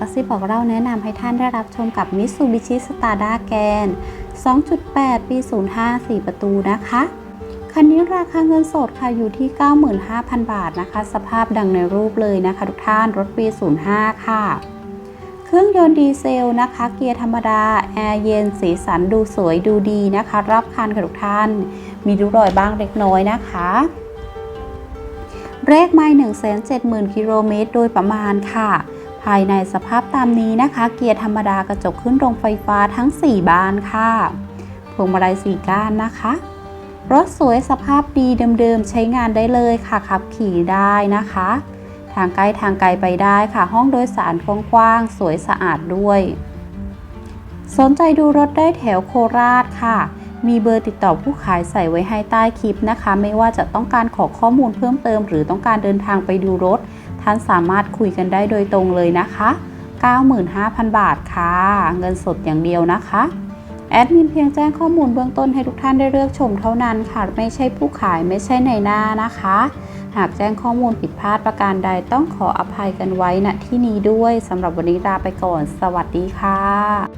กระซิบบอกเราแนะนำให้ท่านได้รับชมกับ Mitsubishi Stada Gran 2.8 ปี 05 4 ประตูนะคะ คันนี้ราคาเงินสดค่ะอยู่ที่ 95,000 บาทนะคะ สภาพดังในรูปเลยนะคะ ทุกท่านรถปี 05 ค่ะ เครื่องยนต์ดีเซลนะคะ เกียร์ธรรมดา แอร์เย็น สีสันดูสวยดูดีนะคะ รับคันค่ะทุกท่าน มีริ้วรอยบ้างเล็กน้อยนะคะเลขไม่1 7 0 0 0 0 กิโลเมตรโดยประมาณค่ะ ภายในสภาพตามนี้นะคะ เกียร์ธรรมดากระจกขึ้นโรงไฟฟ้าทั้ง 4 บานค่ะพวงมาลัยสีก้านนะคะ รถสวยสภาพดีเดิมๆ ใช้งานได้เลยค่ะขับขี่ได้นะคะ ทางใกล้ทางไกลไปได้ค่ะ ห้องโดยสารกว้างๆ สวยสะอาดด้วย สนใจดูรถได้แถวโคราชค่ะ มีเบอร์ติดต่อผู้ขายใส่ไว้ให้ใต้คลิปนะคะ ไม่ว่าจะต้องการขอข้อมูลเพิ่มเติม หรือต้องการเดินทางไปดูรถ ท่านสามารถคุยกันได้โดยตรงเลยนะคะ 95,000 บาทค่ะ เงินสดอย่างเดียวนะคะแอดมินเพียงแจ้งข้อมูลเบื้องต้นให้ทุกท่านได้เลือกชมเท่านั้นค่ะ ไม่ใช่ผู้ขายไม่ใช่ในหน้านะคะ หากแจ้งข้อมูลผิดพลาดประการใดต้องขออภัยกันไว้ณที่นี้ด้วยสำหรับวันนี้ลาไปก่อน สวัสดีค่ะ